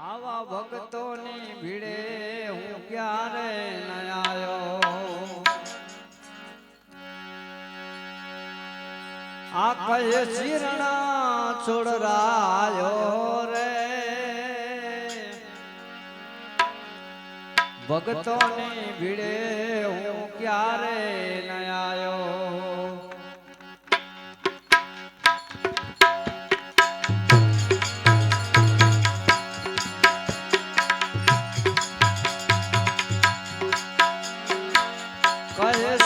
આવા ભક્તોની ભીડે હું ક્યારે ન આવ્યો આ કહે શિરણા છોડરાયો રે. ભક્તોની ભીડે હું ક્યારે ન Vai,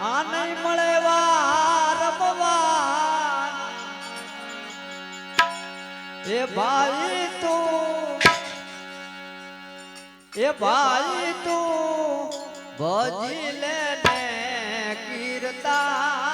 આ નહીં મળે વાર ભગવાન એ ભાઈ તું, એ ભાઈ તું ભજી લે ને કીર્તા.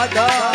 Radha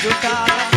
You ajudar.